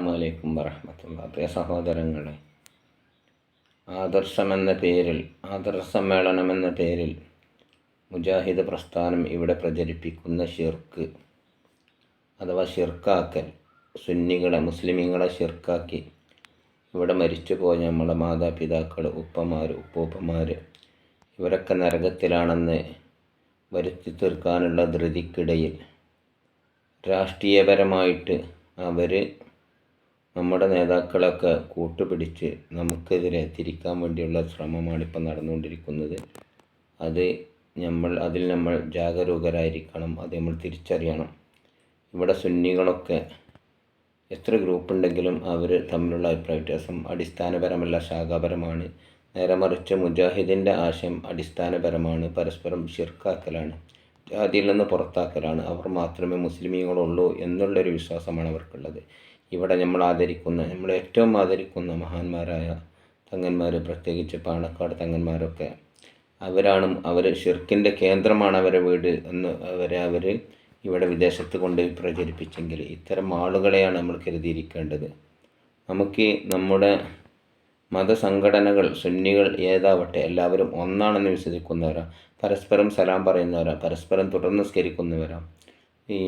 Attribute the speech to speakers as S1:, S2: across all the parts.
S1: അസ്സലാമലൈക്കും വറഹമത്തുള്ള പ്രിയ സഹോദരങ്ങളെ ആദർശം എന്ന പേരിൽ ആദർശ സമ്മേളനം എന്ന പേരിൽ മുജാഹിദ് പ്രസ്ഥാനം ഇവിടെ പ്രചരിപ്പിക്കുന്ന ഷിർക്ക് അഥവാ ഷിർക്കാക്കൽ സുന്നികളെ മുസ്ലിമീങ്ങളെ ഷിർക്കാക്കി ഇവിടെ മരിച്ചുപോയ നമ്മളെ മാതാപിതാക്കൾ ഉപ്പമാർ ഉപ്പൂപ്പന്മാർ ഇവരൊക്കെ നരകത്തിലാണെന്ന് വരുത്തി തീർക്കാനുള്ള ധൃതിക്കിടയിൽ രാഷ്ട്രീയപരമായിട്ട് അവർ നമ്മുടെ നേതാക്കളൊക്കെ കൂട്ടുപിടിച്ച് നമുക്കെതിരെ തിരിക്കാൻ വേണ്ടിയുള്ള ശ്രമമാണ് ഇപ്പം നടന്നുകൊണ്ടിരിക്കുന്നത്. അത് നമ്മൾ അതിൽ നമ്മൾ ജാഗരൂകരായിരിക്കണം അത് നമ്മൾ തിരിച്ചറിയണം. ഇവിടെ സുന്നികളൊക്കെ എത്ര ഗ്രൂപ്പ് ഉണ്ടെങ്കിലും അവർ തമ്മിലുള്ള അഭിപ്രായ വ്യത്യാസം അടിസ്ഥാനപരമല്ല ശാഖാപരമാണ്. നേരെ മറിച്ച് മുജാഹിദിന്റെ ആശയം അടിസ്ഥാനപരമാണ് പരസ്പരം ഷിർക്കാക്കലാണ് ജാതിയിൽ നിന്ന് പുറത്താക്കലാണ് അവർ മാത്രമേ മുസ്ലിമീങ്ങളുള്ളൂ എന്നുള്ളൊരു വിശ്വാസമാണ് അവർക്കുള്ളത്. ഇവിടെ നമ്മൾ ആദരിക്കുന്ന നമ്മൾ ഏറ്റവും ആദരിക്കുന്ന മഹാന്മാരായ തങ്ങന്മാർ പ്രത്യേകിച്ച് പാണക്കാട് തങ്ങന്മാരൊക്കെ അവരാണ് അവർ ഷിർക്കിന്റെ കേന്ദ്രമാണ് അവരെ വീട് എന്ന് അവരെ അവർ ഇവിടെ വിദേശത്ത് കൊണ്ട് പ്രചരിപ്പിച്ചെങ്കിൽ ഇത്തരം ആളുകളെയാണ് നമ്മൾ കരുതിയിരിക്കേണ്ടത്. നമുക്ക് നമ്മുടെ മതസംഘടനകൾ സുന്നികൾ ഏതാവട്ടെ എല്ലാവരും ഒന്നാണെന്ന് വിശ്വസിക്കുന്നവരാ പരസ്പരം സലാം പറയുന്നവരാ പരസ്പരം തുടർന്ന് സ്കരിക്കുന്നവരാ ഈ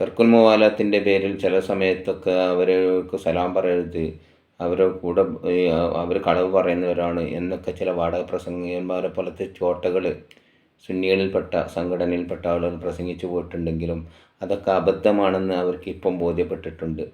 S1: തർക്കുൽ മുവാലത്തിന്റെ പേരിൽ ചില സമയത്തൊക്കെ അവർക്ക് സലാം പറയരുത്. അവരെ കൂടെ അവർ കളവ് പറയുന്നവരാണ് എന്നൊക്കെ ചില വാടക പ്രസംഗന്മാരെ പോലത്തെ ചോട്ടകൾ സുന്നികളിൽപ്പെട്ട സംഘടനയിൽപ്പെട്ട ആളുകൾ പ്രസംഗിച്ചു പോയിട്ടുണ്ടെങ്കിലും അതൊക്കെ അബദ്ധമാണെന്ന് അവർക്ക് ഇപ്പം ബോധ്യപ്പെട്ടിട്ടുണ്ട്.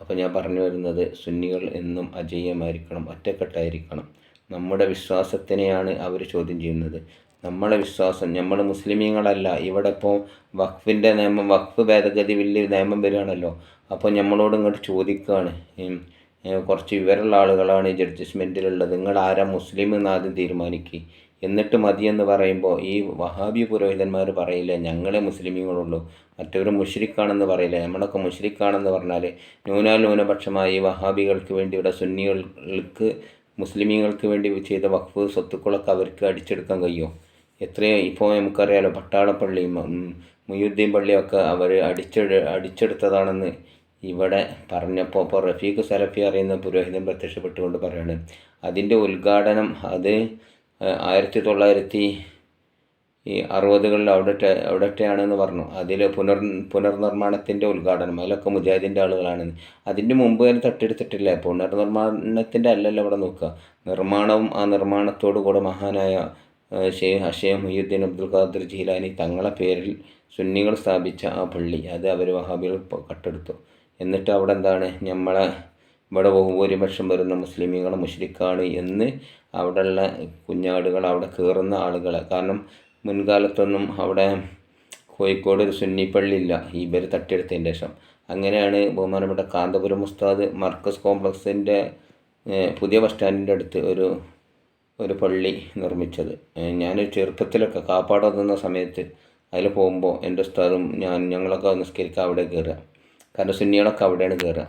S1: അപ്പോൾ ഞാൻ പറഞ്ഞു വരുന്നത് സുന്നികൾ എന്നും അജയ്യമായിരിക്കണം ഒറ്റക്കെട്ടായിരിക്കണം. നമ്മുടെ വിശ്വാസത്തിനെയാണ് അവർ ചോദ്യം ചെയ്യുന്നത്. നമ്മളെ വിശ്വാസം നമ്മൾ മുസ്ലിമീങ്ങളല്ല. ഇവിടെ ഇപ്പോൾ വഖഫിന്റെ നിയമം വഖഫ് ഭേദഗതി വലിയ നിയമം വരികയാണല്ലോ. അപ്പോൾ നമ്മളോട് ഇങ്ങോട്ട് ചോദിക്കുകയാണ് കുറച്ച് വിവരമുള്ള ആളുകളാണ് ഈ ജഡ്ജ്മെന്റിലുള്ളത് നിങ്ങൾ ആരാ മുസ്ലിം എന്ന് ആദ്യം തീരുമാനിക്കുക എന്നിട്ട് മതിയെന്ന് പറയുമ്പോൾ ഈ വഹാബി പുരോഹിതന്മാർ പറയില്ല ഞങ്ങളെ മുസ്ലിമീങ്ങളുള്ളൂ. മറ്റൊരു മുഷ്രിഖാണെന്ന് പറയില്ല നമ്മളൊക്കെ മുഷ്രിഖാണെന്ന് പറഞ്ഞാൽ ന്യൂനാൽ ന്യൂനപക്ഷമായി വഹാബികൾക്ക് വേണ്ടി ഇവിടെ സുന്നികൾക്ക് മുസ്ലിമീങ്ങൾക്ക് വേണ്ടി ചെയ്ത വഖഫ് സ്വത്തുക്കളൊക്കെ അവർക്ക് അടിച്ചെടുക്കാൻ കഴിയുമോ എത്രയോ? ഇപ്പോൾ നമുക്കറിയാലോ പട്ടാളപ്പള്ളി മുയുദ്ദീൻ പള്ളിയൊക്കെ അവർ അടിച്ചെടു അടിച്ചെടുത്തതാണെന്ന് ഇവിടെ പറഞ്ഞപ്പോൾ ഇപ്പോൾ റഫീഖ് സലഫി അറിയുന്ന പുരോഹിതൻ പ്രത്യക്ഷപ്പെട്ടുകൊണ്ട് പറയാണ്. അതിന്റെ ഉദ്ഘാടനം അത് ആയിരത്തി തൊള്ളായിരത്തി ഈ അറുപതുകളിൽ അവിടെ അവിടത്തെയാണെന്ന് പറഞ്ഞു. അതിൽ പുനർ പുനർനിർമ്മാണത്തിന്റെ ഉദ്ഘാടനം അതിലൊക്കെ മുജാഹിദിന്റെ ആളുകളാണ്. അതിന്റെ മുമ്പ് തന്നെ തട്ടിയെടുത്തിട്ടില്ല. പുനർനിർമ്മാണത്തിന്റെ അല്ലല്ലോ ഇവിടെ നോക്കുക. നിർമ്മാണവും ആ നിർമ്മാണത്തോടു കൂടെ മഹാനായ ഷെയ്ഖ് ഹഷേ മുഹീദ്ദീൻ അബ്ദുൽ ഖാദർ ജീലാനി തങ്ങളെ പേരിൽ സുന്നികൾ സ്ഥാപിച്ച ആ പള്ളി. അത് അവർ വഹാബികൾ കട്ടെടുത്തു. എന്നിട്ട് അവിടെ എന്താണ്? നമ്മളെ ഇവിടെ ബഹുഭൂരിപക്ഷം വരുന്ന മുസ്ലിമീങ്ങൾ മുഷ്രിഖാണ് എന്ന് അവിടെയുള്ള കുഞ്ഞാടുകൾ അവിടെ കയറുന്ന ആളുകളെ. കാരണം മുൻകാലത്തൊന്നും അവിടെ കോഴിക്കോട് ഒരു സുന്നി ഇല്ല. ഇവർ തട്ടിയെടുത്തതിന് ശേഷം. അങ്ങനെയാണ് ബഹുമാനപ്പെട്ട കാന്തപുരം ഉസ്താദ് മർക്കസ് കോംപ്ലക്സിന്റെ പുതിയ ബസ് സ്റ്റാൻഡിന്റെ അടുത്ത് ഒരു ഒരു പള്ളി നിർമ്മിച്ചത്. ഞാൻ ചെറുപ്പത്തിലൊക്കെ കാപ്പാട് നിന്ന സമയത്ത് അതിൽ പോകുമ്പോൾ എന്റെ ഉസ്താദും ഞാൻ ഞങ്ങളൊക്കെ നിസ്കരിക്കാൻ അവിടെ കയറുക കാരണം സുന്നികളൊക്കെ അവിടെയാണ് കയറുക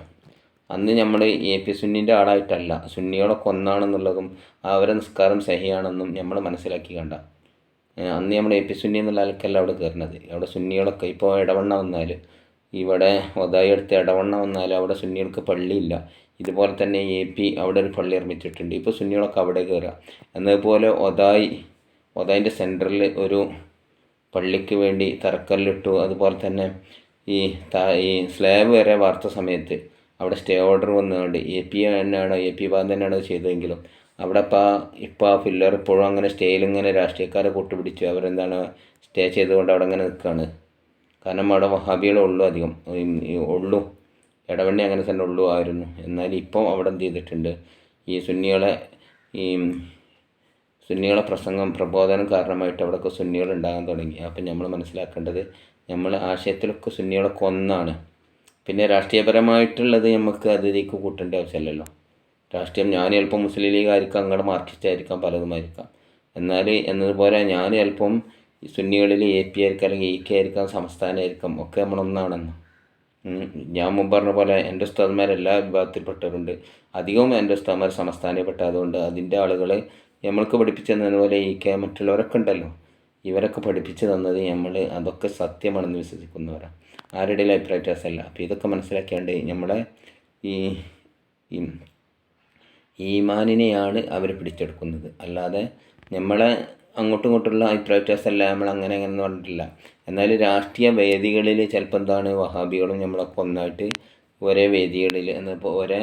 S1: അന്ന് നമ്മൾ എ പി സുന്നിന്റെ ആളായിട്ടല്ല സുന്നികളൊക്കെ ഒന്നാണെന്നുള്ളതും അവരെ നിസ്കാരം സഹിയാണെന്നും നമ്മൾ മനസ്സിലാക്കി കണ്ട. അന്ന് നമ്മൾ എ പി സുന്നി എന്നുള്ള ആൾക്കല്ല അവിടെ കയറുന്നത് അവിടെ സുന്നികളൊക്കെ ഇപ്പോൾ ഇടവണ്ണ വന്നാൽ ഇവിടെ ഒതായി എടുത്ത് ഇടവണ്ണ വന്നാൽ അവിടെ സുന്നികൾക്ക് പള്ളിയില്ല. ഇതുപോലെ തന്നെ എ പി അവിടെ ഒരു പള്ളി നിർമ്മിച്ചിട്ടുണ്ട്. ഇപ്പോൾ സുന്നികളൊക്കെ അവിടെ കയറുക എന്നതുപോലെ ഒതായി ഒതായിന്റെ സെന്ററിൽ ഒരു പള്ളിക്ക് വേണ്ടി തറക്കല്ലിട്ടു. അതുപോലെ തന്നെ ഈ ഈ സ്ലാബ് വരെ വാർത്ത സമയത്ത് അവിടെ സ്റ്റേ ഓർഡർ വന്നുകൊണ്ട് എ പി തന്നെയാണ് എ പി ഭാഗം തന്നെയാണ് ചെയ്തതെങ്കിലും അവിടെ ഇപ്പോൾ ഇപ്പോൾ ആ ഫില്ലർ ഇപ്പോഴും അങ്ങനെ സ്റ്റേയിൽ ഇങ്ങനെ രാഷ്ട്രീയക്കാരെ കൂട്ടുപിടിച്ച് അവരെന്താണ് സ്റ്റേ ചെയ്തുകൊണ്ട് അവിടെ അങ്ങനെ നിൽക്കുകയാണ് കാരണം അവിടെ വഹാബികളെ ഉള്ളൂ അധികം. ഉള്ളൂ. ഇടവണ്ണി അങ്ങനെ തന്നെ ഉള്ളൂ ആയിരുന്നു എന്നാൽ ഇപ്പം അവിടെ എന്ത് ചെയ്തിട്ടുണ്ട്? ഈ സുന്നികളെ ഈ സുന്നികളെ പ്രസംഗം പ്രബോധനം കാരണമായിട്ട് അവിടെയൊക്കെ സുന്നികൾ ഉണ്ടാകാൻ തുടങ്ങി. അപ്പം നമ്മൾ മനസ്സിലാക്കേണ്ടത് നമ്മൾ ആശയത്തിലൊക്കെ സുന്നികളൊക്കെ ഒന്നാണ് പിന്നെ രാഷ്ട്രീയപരമായിട്ടുള്ളത് നമുക്ക് അതിലേക്ക് കൂട്ടേണ്ട ആവശ്യമില്ലല്ലോ. രാഷ്ട്രീയം ഞാൻ ചിലപ്പോൾ മുസ്ലിം ലീഗ് ആയിരിക്കാം അങ്ങോട്ട് മാർക്സിസ്റ്റ് ആയിരിക്കാം പലതുമായിരിക്കാം എന്നാൽ എന്നതുപോലെ ഞാൻ ചിലപ്പം സുന്നികളിൽ എ പി ആയിരിക്കാം അല്ലെങ്കിൽ ഇ കെ ആയിരിക്കാം സംസ്ഥാനമായിരിക്കാം ഒക്കെ നമ്മളൊന്നാണെന്ന്. ഞാൻ മുമ്പ് പറഞ്ഞ പോലെ എന്റെ ഉസ്താദ്മാരെല്ലാ വിഭാഗത്തിൽപ്പെട്ടവരുണ്ട്. അധികവും എന്റെ ഉസ്താദ്മാർ സംസ്ഥാനപ്പെട്ടതുകൊണ്ട് അതിന്റെ ആളുകൾ നമ്മൾക്ക് പഠിപ്പിച്ചു തന്നതുപോലെ ഈ കെ മറ്റുള്ളവരൊക്കെ ഉണ്ടല്ലോ. ഇവരൊക്കെ പഠിപ്പിച്ചു തന്നത് നമ്മൾ അതൊക്കെ സത്യമാണെന്ന് വിശ്വസിക്കുന്നവരാണ് ആരുടെയും അഭിപ്രായ വ്യത്യാസമല്ല. അപ്പോൾ ഇതൊക്കെ മനസ്സിലാക്കിയാണ്ട് നമ്മളെ ഈ ഈമാനിനെയാണ് അവർ പിടിച്ചെടുക്കുന്നത്. അല്ലാതെ നമ്മളെ അങ്ങോട്ടും ഇങ്ങോട്ടുള്ള അഭിപ്രായ വ്യത്യാസമല്ല നമ്മൾ അങ്ങനെ അങ്ങനെ പറഞ്ഞിട്ടില്ല. എന്നാൽ രാഷ്ട്രീയ വേദികളിൽ ചിലപ്പോൾ എന്താണ് വഹാബികളും നമ്മളൊക്കെ ഒന്നായിട്ട് ഒരേ വേദികളിൽ എന്നിപ്പോൾ ഒരേ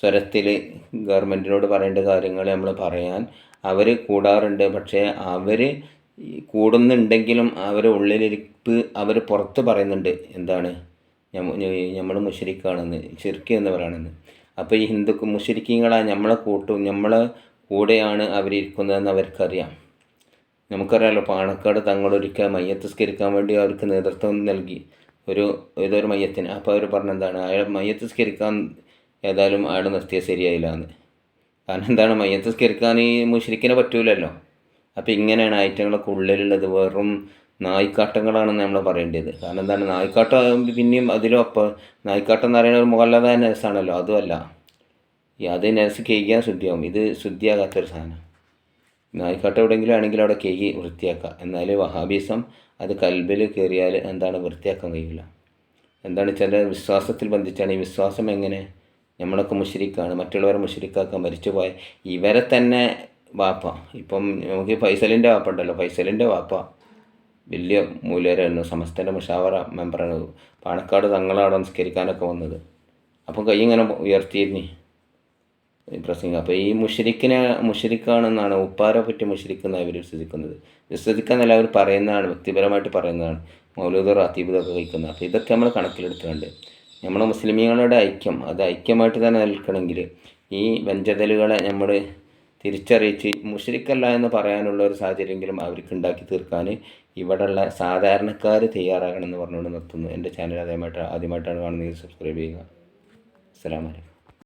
S1: സ്വരത്തിൽ ഗവൺമെന്റിനോട് പറയേണ്ട കാര്യങ്ങൾ നമ്മൾ പറയാൻ അവർ കൂടാറുണ്ട്. പക്ഷേ അവർ കൂടുന്നുണ്ടെങ്കിലും അവരെ ഉള്ളിലിരിപ്പ് അവർ പുറത്ത് പറയുന്നുണ്ട്. എന്താണ്? നമ്മൾ മുഷരിക്കാണെന്ന് ശിർക്ക് എന്നവരാണെന്ന് അപ്പോൾ ഈ ഹിന്ദുക്ക് മുഷരിക്കുകളാണ് നമ്മളെ കൂട്ടും നമ്മളെ കൂടെയാണ് അവരിരിക്കുന്നതെന്ന് അവർക്കറിയാം. നമുക്കറിയാലോ പാണക്കാട് തങ്ങളൊരിക്കൽ മയ്യത്ത് സ്കരിക്കാൻ വേണ്ടി അവർക്ക് നേതൃത്വം നൽകി. ഒരു ഏതൊരു മയ്യത്തിന്. അപ്പോൾ അവർ പറഞ്ഞെന്താണ്? അയാൾ മയ്യത്ത് സ്കരിക്കാൻ ഏതായാലും അയാൾ നിർത്തിയ ശരിയായില്ല എന്ന്. കാരണം എന്താണ്? മയ്യത്ത് സ്കരിക്കാൻ ഈ മുഷരിക്കിനെ പറ്റൂലല്ലോ. അപ്പോൾ ഇങ്ങനെയാണ് ഐറ്റങ്ങളൊക്കെ ഉള്ളിലുള്ളത്. വെറും നായ്ക്കാട്ടങ്ങളാണെന്ന് നമ്മൾ പറയേണ്ടത്. കാരണം എന്താണ്? നായ്ക്കാട്ടം പിന്നെയും അതിലും അപ്പം നായ്ക്കാട്ടം എന്ന് പറയുന്ന ഒരു മുകളിലത നേഴ്സാണല്ലോ അതുമല്ല. അത് നേഴ്സ് കഴിക്കാൻ ശുദ്ധിയാവും. ഇത് ശുദ്ധിയാകാത്തൊരു സാധനം. നായ്ക്കാട്ടം എവിടെയെങ്കിലും ആണെങ്കിൽ അവിടെ കേകി വൃത്തിയാക്കുക. എന്നാൽ വഹാബീസം അത് കൽബിൽ കയറിയാൽ എന്താണ് വൃത്തിയാക്കാൻ കഴിയില്ല. എന്താണ് ചില വിശ്വാസത്തിൽ ബന്ധിച്ചാണ്. ഈ വിശ്വാസം എങ്ങനെ? നമ്മളൊക്കെ മുഷരിക്കാണ്. മറ്റുള്ളവരെ മുഷരിക്കാക്കാൻ മരിച്ചു പോയ ഇവരെ തന്നെ വാപ്പ. ഇപ്പം നമുക്ക് ഫൈസലിന്റെ വാപ്പ ഉണ്ടല്ലോ. ഫൈസലിന്റെ വാപ്പ വലിയ മൂല്യരായിരുന്നു സമസ്തന്റെ മുഷാവറ മെമ്പറാണ്. പാണക്കാട് തങ്ങളവിടെ സംസ്കരിക്കാനൊക്കെ വന്നത്. അപ്പം കൈ ഇങ്ങനെ ഉയർത്തിയിരുന്നി. പ്രസംഗം അപ്പോൾ ഈ മുഷരിക്കിനെ മുഷരിക്കാണെന്നാണ് ഉപ്പാരെ പറ്റി മുഷരിക്കുന്ന ഇവർ വിശ്വസിക്കുന്നത്. വിശ്വസിക്കാന്നല്ല അവർ പറയുന്നതാണ് വ്യക്തിപരമായിട്ട് പറയുന്നതാണ് മൗലൂദ് റാത്തീബ് കഴിക്കുന്നത്. അപ്പോൾ ഇതൊക്കെ നമ്മൾ കണക്കിലെടുത്തുകൊണ്ട് നമ്മുടെ മുസ്ലിമീങ്ങളുടെ ഐക്യം അത് ഐക്യമായിട്ട് തന്നെ നിൽക്കണമെങ്കിൽ ഈ വെഞ്ചതലുകളെ നമ്മൾ തിരിച്ചറിയിച്ച് മുഷരിക്കല്ല എന്ന് പറയാനുള്ള ഒരു സാഹചര്യമെങ്കിലും അവർക്ക് ഉണ്ടാക്കി തീർക്കാൻ ഇവിടെയുള്ള സാധാരണക്കാർ തയ്യാറാകണമെന്ന് പറഞ്ഞുകൊണ്ട് നിർത്തുന്നു. എന്റെ ചാനൽ അതേമായിട്ട് ആദ്യമായിട്ടാണ് കാണുന്നത് സബ്സ്ക്രൈബ് ചെയ്യുക. അസ്സലാമലൈക്കും